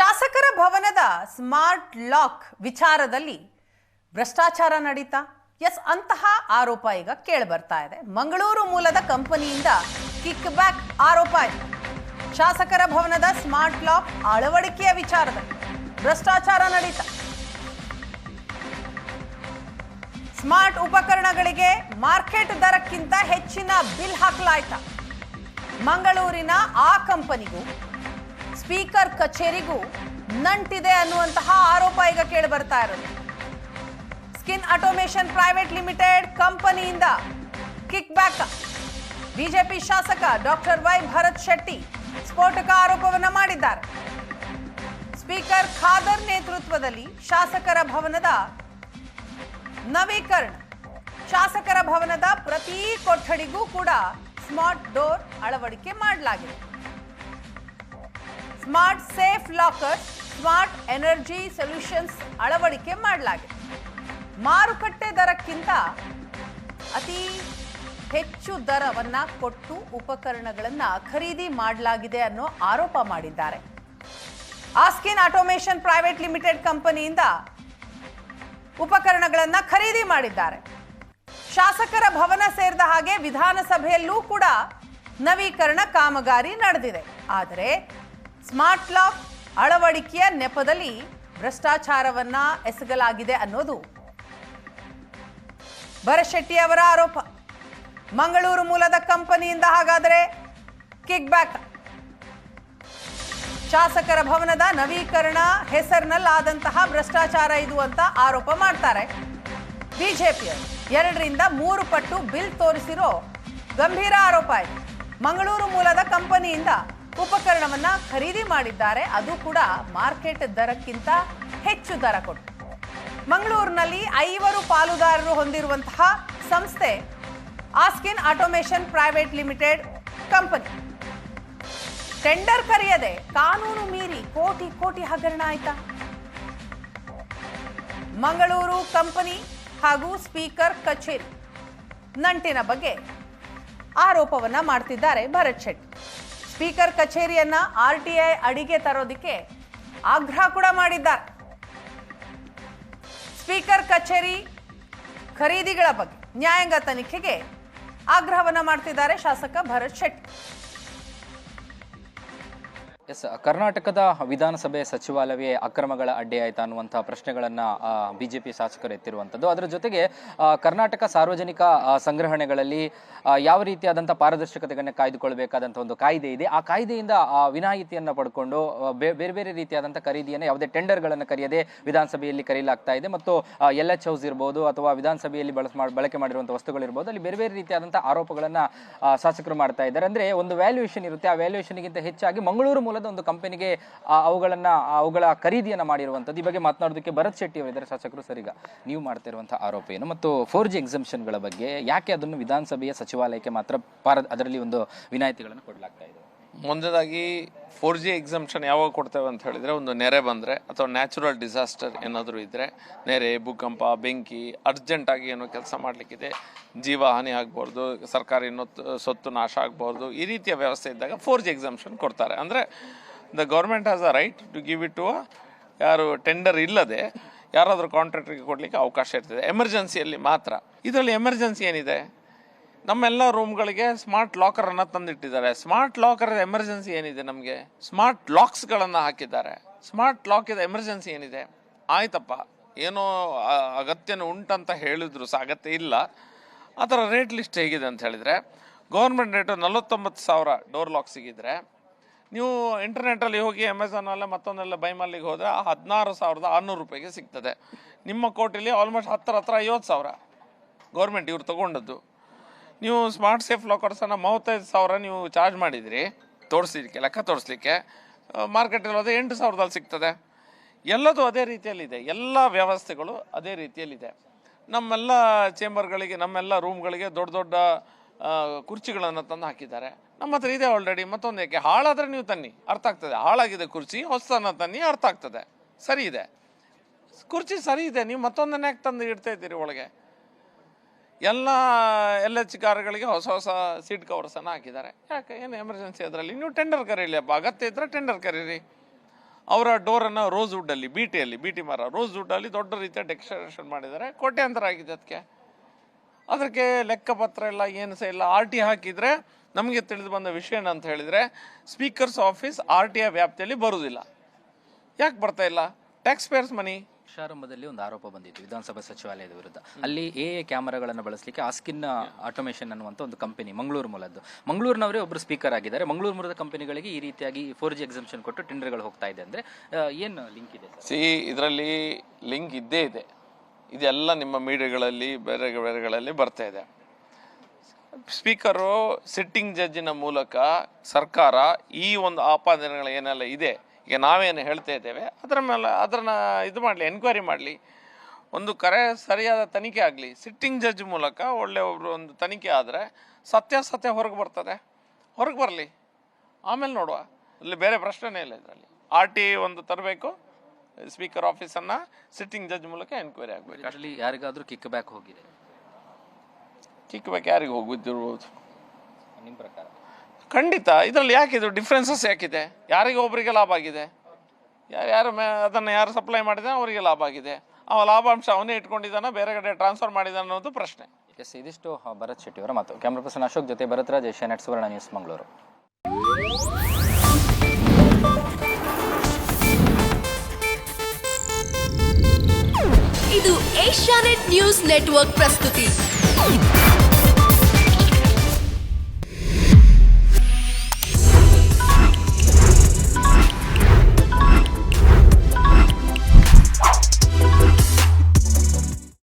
ಶಾಸಕರ ಭವನದ smart lock ವಿಚಾರದಲ್ಲಿ ಭ್ರಷ್ಟಾಚಾರ ನಡೀತಾ, ಎಸ್, ಅಂತಹ ಆರೋಪ ಈಗ ಕೇಳಿ ಬರ್ತಾ ಇದೆ. ಮಂಗಳೂರು ಮೂಲದ ಕಂಪನಿಯಿಂದ ಕಿಕ್ ಬ್ಯಾಕ್ ಆರೋಪ ಇದೆ. ಶಾಸಕರ ಭವನದ ಸ್ಮಾರ್ಟ್ ಲಾಕ್ ಅಳವಡಿಕೆಯ ವಿಚಾರದಲ್ಲಿ ಭ್ರಷ್ಟಾಚಾರ ನಡೀತಾ. ಸ್ಮಾರ್ಟ್ ಉಪಕರಣಗಳಿಗೆ ಮಾರ್ಕೆಟ್ ದರಕ್ಕಿಂತ ಹೆಚ್ಚಿನ ಬಿಲ್ ಹಾಕಲಾಯ್ತ. ಮಂಗಳೂರಿನ ಆ ಕಂಪನಿಗೂ ಸ್ಪೀಕರ್ ಕಚೇರಿಗೂ ನಂಟಿದೆ ಅನ್ನುವಂತಹ ಆರೋಪ ಈಗ ಕೇಳಿ ಬರ್ತಾ ಇರೋದು. ಸ್ಕಿನ್ ಆಟೋಮೇಷನ್ ಪ್ರೈವೇಟ್ ಲಿಮಿಟೆಡ್ ಕಂಪನಿಯಿಂದ ಕಿಕ್ ಬ್ಯಾಕ್ ಬಿಜೆಪಿ ಶಾಸಕ ಡಾಕ್ಟರ್ ವೈ ಭರತ್ ಶೆಟ್ಟಿ ಸ್ಫೋಟಕ ಆರೋಪವನ್ನ ಮಾಡಿದ್ದಾರೆ. ಸ್ಪೀಕರ್ ಖಾದರ್ ನೇತೃತ್ವದಲ್ಲಿ ಶಾಸಕರ ಭವನದ ನವೀಕರಣ. ಶಾಸಕರ ಭವನದ ಪ್ರತಿ ಕೊಠಡಿಗೂ ಕೂಡ ಸ್ಮಾರ್ಟ್ ಡೋರ್ ಅಳವಡಿಕೆ ಮಾಡಲಾಗಿದೆ. Smart safe locker, smart energy solutions ಅಳವಡಿಕೆ ಮಾಡಲಾಗಿದೆ. ಮಾರುಕಟ್ಟೆ ದರಕ್ಕಿಂತ ಅತಿ ಹೆಚ್ಚು ದರವನ್ನ ಕೊಟ್ಟು ಉಪಕರಣಗಳನ್ನು ಖರೀದಿ ಮಾಡಲಾಗಿದೆ ಅನ್ನೋ ಆರೋಪ ಮಾಡಿದ್ದಾರೆ. ಆಸ್ಕಿನ್ ಆಟೋಮೇಷನ್ ಪ್ರೈವೇಟ್ ಲಿಮಿಟೆಡ್ ಕಂಪನಿಯಿಂದ ಉಪಕರಣಗಳನ್ನು ಖರೀದಿ ಮಾಡಿದ್ದಾರೆ. ಶಾಸಕರ ಭವನ ಸೇರಿದ ಹಾಗೆ ವಿಧಾನಸಭೆಯಲ್ಲೂ ಕೂಡ ನವೀಕರಣ ಕಾಮಗಾರಿ ನಡೆದಿದೆ. ಆದರೆ ಸ್ಮಾರ್ಟ್ ಲಾಕ್ ಅಳವಡಿಕೆಯ ನೆಪದಲ್ಲಿ ಭ್ರಷ್ಟಾಚಾರವನ್ನ ಎಸಗಲಾಗಿದೆ ಅನ್ನೋದು. ಭರಶೆಟ್ಟಿ ಅವರ ಆರೋಪ. ಮಂಗಳೂರು ಮೂಲದ ಕಂಪನಿಯಿಂದ ಹಾಗಾದರೆ ಕಿಕ್ ಬ್ಯಾಕ್. ಶಾಸಕರ ಭವನದ ನವೀಕರಣ ಹೆಸರಿನಲ್ಲಾದಂತಹ ಭ್ರಷ್ಟಾಚಾರ ಇದು ಅಂತ ಆರೋಪ ಮಾಡ್ತಾರೆ. ಬಿಜೆಪಿಯವರು. ಎರಡರಿಂದ ಮೂರು ಪಟ್ಟು ಬಿಲ್ ತೋರಿಸಿರೋ ಗಂಭೀರ ಆರೋಪ ಇದೆ. ಮಂಗಳೂರು ಮೂಲದ ಕಂಪನಿಯಿಂದ ಉಪಕರಣವನ್ನ ಖರೀದಿ ಮಾಡಿದ್ದಾರೆ. ಅದು ಕೂಡ ಮಾರ್ಕೆಟ್ ದರಕ್ಕಿಂತ ಹೆಚ್ಚು ದರ ಕೊಟ್ಟು. ಮಂಗಳೂರಿನಲ್ಲಿ ಐವರು ಪಾಲುದಾರರು ಹೊಂದಿರುವಂತಹ ಸಂಸ್ಥೆ Askin automation private limited company. Tender ಕರೆಯದೆ ಕಾನೂನು ಮೀರಿ ಕೋಟಿ ಕೋಟಿ ಹಗರಣ ಆಯ್ತಾ? ಮಂಗಳೂರು ಕಂಪನಿ ಹಾಗೂ ಸ್ಪೀಕರ್ ಕಚೇರಿ. ನಂಟಿನ ಬಗ್ಗೆ ಆರೋಪವನ್ನ ಮಾಡ್ತಿದ್ದಾರೆ ಭರತ್ ಶೆಟ್ಟಿ. ಸ್ಪೀಕರ್ ಕಚೇರಿಯನ್ನ ಆರ್ ಟಿ ಐ ಅಡಿಗೆ ತರೋದಕ್ಕೆ ಆಗ್ರಹ ಕೂಡ ಮಾಡಿದ್ದಾರೆ. ಸ್ಪೀಕರ್ ಕಚೇರಿ ಖರೀದಿಗಳ ಬಗ್ಗೆ ನ್ಯಾಯಾಂಗ ತನಿಖೆಗೆ ಆಗ್ರಹವನ್ನು ಮಾಡ್ತಿದ್ದಾರೆ ಶಾಸಕ ಭರತ್ ಶೆಟ್ಟಿ. ಎಸ್, ಕರ್ನಾಟಕದ ವಿಧಾನಸಭೆ ಸಚಿವಾಲಯವೇ ಅಕ್ರಮಗಳ ಅಡ್ಡಿ ಆಯ್ತಾ ಅನ್ನುವಂತಹ ಪ್ರಶ್ನೆಗಳನ್ನ ಬಿಜೆಪಿ ಶಾಸಕರು ಎತ್ತಿರುವಂಥದ್ದು. ಅದರ ಜೊತೆಗೆ ಕರ್ನಾಟಕ ಸಾರ್ವಜನಿಕ ಸಂಗ್ರಹಣೆಗಳಲ್ಲಿ ಯಾವ ರೀತಿಯಾದಂಥ ಪಾರದರ್ಶಕತೆಗಳನ್ನ ಕಾಯ್ದುಕೊಳ್ಬೇಕಾದಂಥ ಒಂದು ಕಾಯ್ದೆ ಇದೆ. ಆ ಕಾಯ್ದೆಯಿಂದ ವಿನಾಯಿತಿಯನ್ನು ಪಡ್ಕೊಂಡು ಬೇರೆ ಬೇರೆ ರೀತಿಯಾದಂಥ ಖರೀದಿಯನ್ನು, ಯಾವುದೇ ಟೆಂಡರ್ಗಳನ್ನು ಕರೆಯದೆ ವಿಧಾನಸಭೆಯಲ್ಲಿ ಕರೆಯಲಾಗ್ತಾ ಇದೆ. ಮತ್ತು ಎಲ್ ಎಚ್ ಹೌಸ್ ಇರ್ಬೋದು, ಅಥವಾ ವಿಧಾನಸಭೆಯಲ್ಲಿ ಬಳಸ ಬಳಕೆ ಮಾಡಿರುವಂಥ ವಸ್ತುಗಳಿರ್ಬೋದು, ಅಲ್ಲಿ ಬೇರೆ ಬೇರೆ ರೀತಿಯಾದಂಥ ಆರೋಪಗಳನ್ನು ಶಾಸಕರು ಮಾಡ್ತಾ ಇದ್ದಾರೆ. ಅಂದರೆ, ಒಂದು ವ್ಯಾಲ್ಯೂಯೇಷನ್ ಇರುತ್ತೆ. ಆ ವ್ಯಾಲ್ಯೂಯೇಷನ್ಗಿಂತ ಹೆಚ್ಚಾಗಿ ಮಂಗಳೂರು ಮೂಲದ ಒಂದು ಕಂಪನಿಗೆ ಅವುಗಳನ್ನ ಅವುಗಳ ಖರೀದಿಯನ್ನ ಮಾಡಿರುವಂಥದ್ದು. ಈ ಬಗ್ಗೆ ಮಾತನಾಡೋದಕ್ಕೆ ಭರತ್ ಶೆಟ್ಟಿ ಅವರಿದ್ದಾರೆ. ಶಾಸಕರು ಸರಿಗ. ನೀವು ಮಾಡ್ತಾ ಇರುವಂತಹ ಆರೋಪ ಏನು? ಮತ್ತು ಫೋರ್ ಜಿ ಎಕ್ಸಂಪ್ಷನ್ಗಳ ಬಗ್ಗೆ ಯಾಕೆ ಅದನ್ನು ವಿಧಾನಸಭೆಯ ಸಚಿವಾಲಯಕ್ಕೆ ಮಾತ್ರ ಪಾರ ಅದರಲ್ಲಿ ಒಂದು ವಿನಾಯಿತಿಗಳನ್ನು ಕೊಡಲಾಗ್ತಾ ಇದೆ? ಮೊದಲದಾಗಿ ಫೋರ್ ಜಿ ಎಕ್ಸಾಮ್ಷನ್ ಯಾವಾಗ ಕೊಡ್ತೇವೆ ಅಂತ ಹೇಳಿದರೆ ಒಂದು ನೆರೆ ಬಂದರೆ ಅಥವಾ ನ್ಯಾಚುರಲ್ ಡಿಸಾಸ್ಟರ್ ಏನಾದರೂ ಇದ್ದರೆ ನೆರೆ, ಭೂಕಂಪ, ಬೆಂಕಿ ಅರ್ಜೆಂಟಾಗಿ ಏನೋ ಕೆಲಸ ಮಾಡಲಿಕ್ಕಿದೆ ಜೀವ ಹಾನಿ ಆಗ್ಬಾರ್ದು, ಸರ್ಕಾರಿ ನೊತ್ತು ಸೊತ್ತು ನಾಶ ಆಗ್ಬಾರ್ದು, ಈ ರೀತಿಯ ವ್ಯವಸ್ಥೆ ಇದ್ದಾಗ ಫೋರ್ ಜಿ ಎಕ್ಸಾಮ್ಷನ್ ಕೊಡ್ತಾರೆ. ಅಂದರೆ the government has a right to give it to ಯಾರು ಟೆಂಡರ್ ಇಲ್ಲದೆ ಯಾರಾದರೂ ಕಾಂಟ್ರಾಕ್ಟ್ರಿಗೆ ಕೊಡಲಿಕ್ಕೆ ಅವಕಾಶ ಇರ್ತದೆ. ಎಮರ್ಜೆನ್ಸಿಯಲ್ಲಿ ಮಾತ್ರ. ಇದರಲ್ಲಿ ಎಮರ್ಜೆನ್ಸಿ ಏನಿದೆ? ನಮ್ಮೆಲ್ಲ ರೂಮ್ಗಳಿಗೆ ಸ್ಮಾರ್ಟ್ ಲಾಕರನ್ನು ತಂದಿಟ್ಟಿದ್ದಾರೆ. ಸ್ಮಾರ್ಟ್ ಲಾಕರ್ ಎಮರ್ಜೆನ್ಸಿ ಏನಿದೆ ನಮಗೆ? ಸ್ಮಾರ್ಟ್ ಲಾಕ್ಸ್ಗಳನ್ನು ಹಾಕಿದ್ದಾರೆ. ಸ್ಮಾರ್ಟ್ ಲಾಕಿದ ಎಮರ್ಜೆನ್ಸಿ ಏನಿದೆ? ಆಯ್ತಪ್ಪ. ಏನೋ ಅಗತ್ಯನೂ ಉಂಟಂತ ಹೇಳಿದ್ರು, ಸಹ ಅಗತ್ಯ ಇಲ್ಲ. ಅದರ ರೇಟ್ ಲಿಸ್ಟ್ ಹೇಗಿದೆ ಅಂತ ಹೇಳಿದರೆ ಗೌರ್ಮೆಂಟ್ ರೇಟು ನಲವತ್ತೊಂಬತ್ತು ಸಾವಿರ ಡೋರ್ ಲಾಕ್ ಸಿಗಿದ್ರೆ, ನೀವು ಇಂಟರ್ನೆಟ್ಟಲ್ಲಿ ಹೋಗಿ ಅಮೆಝಾನಲ್ಲೇ ಮತ್ತೊಂದೆಲ್ಲ ಬೈಮಲ್ಲಿಗೆ ಹೋದರೆ ಆ ಹದಿನಾರು ಸಾವಿರದ ಆರುನೂರು ರೂಪಾಯಿಗೆ ಸಿಗ್ತದೆ. ನಿಮ್ಮ ಕೋಟಿಲಿ ಆಲ್ಮೋಸ್ಟ್ ಹತ್ತರ ಹತ್ರ ಐವತ್ತು ಸಾವಿರ ಗೌರ್ಮೆಂಟ್ ಇವ್ರು ತೊಗೊಂಡದ್ದು. ನೀವು ಸ್ಮಾರ್ಟ್ ಸೇಫ್ ಲಾಕರ್ಸನ್ನು ಮೂವತ್ತೈದು ಸಾವಿರ ನೀವು ಚಾರ್ಜ್ ಮಾಡಿದಿರಿ. ತೋರಿಸ್ಲಿಕ್ಕೆ ಲೆಕ್ಕ ತೋರಿಸ್ಲಿಕ್ಕೆ. ಮಾರ್ಕೆಟಲ್ಲಿ ಹೋದರೆ ಎಂಟು ಸಾವಿರದಲ್ಲಿ ಸಿಗ್ತದೆ. ಎಲ್ಲದೂ ಅದೇ ರೀತಿಯಲ್ಲಿದೆ. ಎಲ್ಲ ವ್ಯವಸ್ಥೆಗಳು ಅದೇ ರೀತಿಯಲ್ಲಿದೆ. ನಮ್ಮೆಲ್ಲ ಚೇಂಬರ್ಗಳಿಗೆ ನಮ್ಮೆಲ್ಲ ರೂಮ್ಗಳಿಗೆ ದೊಡ್ಡ ದೊಡ್ಡ ಕುರ್ಚಿಗಳನ್ನು ತಂದು ಹಾಕಿದ್ದಾರೆ. ನಮ್ಮ ಹತ್ರ ಇದೆ ಆಲ್ರೆಡಿ ಮತ್ತೊಂದು ಯಾಕೆ? ಹಾಳಾದರೆ ನೀವು ತನ್ನಿ. ಅರ್ಥ ಆಗ್ತದೆ. ಹಾಳಾಗಿದೆ ಕುರ್ಚಿ, ಹೊಸದನ್ನು ತನ್ನಿ, ಅರ್ಥ ಆಗ್ತದೆ. ಸರಿ ಇದೆ. ಕುರ್ಚಿ ಸರಿ ಇದೆ. ನೀವು ಮತ್ತೊಂದನ್ನೇ ತಂದು ಇಡ್ತಾ ಇದ್ದೀರಿ ಒಳಗೆ? ಎಲ್ಲ ಎಲ್ ಎಚ್ ಕಾರುಗಳಿಗೆ ಹೊಸ ಹೊಸ ಸೀಟ್ ಕವರ್ಸನ್ನು ಹಾಕಿದ್ದಾರೆ. ಯಾಕೆ? ಏನು ಎಮರ್ಜೆನ್ಸಿ ಅದರಲ್ಲಿ? ನೀವು ಟೆಂಡರ್ ಕರೀಲಿ ಅಪ್ಪ. ಅಗತ್ಯ ಇದ್ದರೆ ಟೆಂಡರ್ ಕರೀರಿ. ಅವರ ಡೋರನ್ನು ರೋಸ್ ವುಡ್ಡಲ್ಲಿ ಬಿ ಟಿಯಲ್ಲಿ ಬಿ ಟಿ ಮರ ರೋಸ್ ವುಡ್ಡಲ್ಲಿ ದೊಡ್ಡ ರೀತಿಯ ಡೆಕೋರೇಷನ್ ಮಾಡಿದ್ದಾರೆ. ಕೋಟ್ಯಾಂತರ ಆಗಿದೆ ಅದಕ್ಕೆ ಅದಕ್ಕೆ ಲೆಕ್ಕಪತ್ರ ಎಲ್ಲ ಏನು ಸಹ ಇಲ್ಲ. ಆರ್ ಟಿ ಹಾಕಿದರೆ ನಮಗೆ ತಿಳಿದು ಬಂದ ವಿಷಯ ಏನಂತ ಹೇಳಿದರೆ speakers office R T I ವ್ಯಾಪ್ತಿಯಲ್ಲಿ ಬರುವುದಿಲ್ಲ ಯಾಕೆ ಬರ್ತಾ ಇಲ್ಲ? ಟ್ಯಾಕ್ಸ್ ಪೇಯರ್ಸ್ ಮನಿ ವರ್ಷಾರಂಭದಲ್ಲಿ ಒಂದು ಆರೋಪ ಬಂದಿತ್ತು ವಿಧಾನಸಭಾ ಸಚಿವಾಲಯದ ವಿರುದ್ಧ. ಅಲ್ಲಿ ಎ ಎ ಕ್ಯಾಮರಾಗಳನ್ನು ಬಳಸಲಿಕ್ಕೆ ಆಸ್ಕಿನ್ ಆಟೋಮೇಷನ್ ಅನ್ನುವಂಥ ಒಂದು ಕಂಪನಿ ಮಂಗಳೂರು ಮೂಲದ್ದು. ಮಂಗಳೂರಿನವರೇ ಒಬ್ಬರು ಸ್ಪೀಕರ್ ಆಗಿದ್ದಾರೆ. ಮಂಗಳೂರು ಮೂಲದ ಕಂಪನಿಗಳಿಗೆ ಈ ರೀತಿಯಾಗಿ ಫೋರ್ ಜಿ ಎಕ್ಸಮ್ಷನ್ ಕೊಟ್ಟು ಟೆಂಡರ್ಗಳು ಹೋಗ್ತಾ ಇದೆ ಅಂದರೆ ಏನು ಲಿಂಕ್ ಇದೆ ಸಿ ಇದರಲ್ಲಿ ಲಿಂಕ್ ಇದ್ದೇ ಇದೆ. ಇದೆಲ್ಲ ನಿಮ್ಮ ಮೀಡಿಯಾಗಳಲ್ಲಿ, ಬೇರೆ ಬೇರೆಗಳಲ್ಲಿ ಬರ್ತಾ ಇದೆ. ಸ್ಪೀಕರು ಸಿಟ್ಟಿಂಗ್ ಜಡ್ಜಿನ ಮೂಲಕ ಸರ್ಕಾರ ಈ ಒಂದು ಆಪಾದನೆಗಳು ಏನೆಲ್ಲ ಇದೆ ಈಗ ನಾವೇನು ಹೇಳ್ತಾ ಇದ್ದೇವೆ ಅದರ ಮೇಲೆ ಅದನ್ನು ಇದು ಮಾಡಲಿ ಎನ್ಕ್ವೈರಿ ಮಾಡಲಿ. ಒಂದು ಕರೆ ಸರಿಯಾದ ತನಿಖೆ ಆಗಲಿ ಸಿಟ್ಟಿಂಗ್ ಜಡ್ಜ್ ಮೂಲಕ ಒಳ್ಳೆ ಒಬ್ಬರು ಒಂದು ತನಿಖೆ ಆದರೆ ಸತ್ಯ ಹೊರಗೆ ಬರ್ತದೆ. ಹೊರಗೆ ಬರಲಿ. ಆಮೇಲೆ ನೋಡುವ. ಇಲ್ಲಿ ಬೇರೆ ಪ್ರಶ್ನೆನೇ ಇಲ್ಲ ಇದರಲ್ಲಿ. ಆರ್ ಟಿ ಒಂದು ತರಬೇಕು ಸ್ಪೀಕರ್ ಆಫೀಸನ್ನು ಸಿಟ್ಟಿಂಗ್ ಜಡ್ಜ್ ಮೂಲಕ ಎನ್ಕ್ವೈರಿ ಆಗಬೇಕು. ಅಲ್ಲಿ ಯಾರಿಗಾದರೂ ಕಿಕ್ ಬ್ಯಾಕ್ ಹೋಗಿದೆ. ಕಿಕ್ ಬ್ಯಾಕ್ ಯಾರಿಗೆ ಹೋಗಿದ್ದಿರ್ಬೋದು ನಿಮ್ಮ ಪ್ರಕಾರ? ಖಂಡಿತ. ಇದರಲ್ಲಿ ಯಾಕಿದ್ರು ಡಿಫ್ರೆನ್ಸಸ್ ಯಾಕಿದೆ? ಯಾರಿಗೆ ಒಬ್ಬರಿಗೆ ಲಾಭ ಆಗಿದೆ? ಯಾರು ಯಾರು ಮೇ ಅದನ್ನು ಯಾರು ಸಪ್ಲೈ ಮಾಡಿದಾನೆ ಅವರಿಗೆ ಲಾಭ ಆಗಿದೆ. ಅವ ಲಾಭಾಂಶ ಅವನೇ ಇಟ್ಕೊಂಡಿದ್ದಾನೆ ಬೇರೆ ಕಡೆ ಟ್ರಾನ್ಸ್ಫರ್ ಮಾಡಿದಾನೆ ಅನ್ನೋದು ಪ್ರಶ್ನೆ. ಎಸ್ ಇದಿಷ್ಟು ಭರತ್ ಶೆಟ್ಟಿ ಅವರ ಮಾತು. ಕ್ಯಾಮ್ರಾ ಪರ್ಸನ್ ಅಶೋಕ್ ಜೊತೆ ಭರತ್ರಾಜ್ ಏಷ್ಯಾನೆಟ್ ಸುವರ್ಣ ನ್ಯೂಸ್ ಮಂಗಳೂರು. ಇದು ಏಷ್ಯಾನೆಟ್ ನ್ಯೂಸ್ ನೆಟ್ವರ್ಕ್ ಪ್ರಸ್ತುತಿ.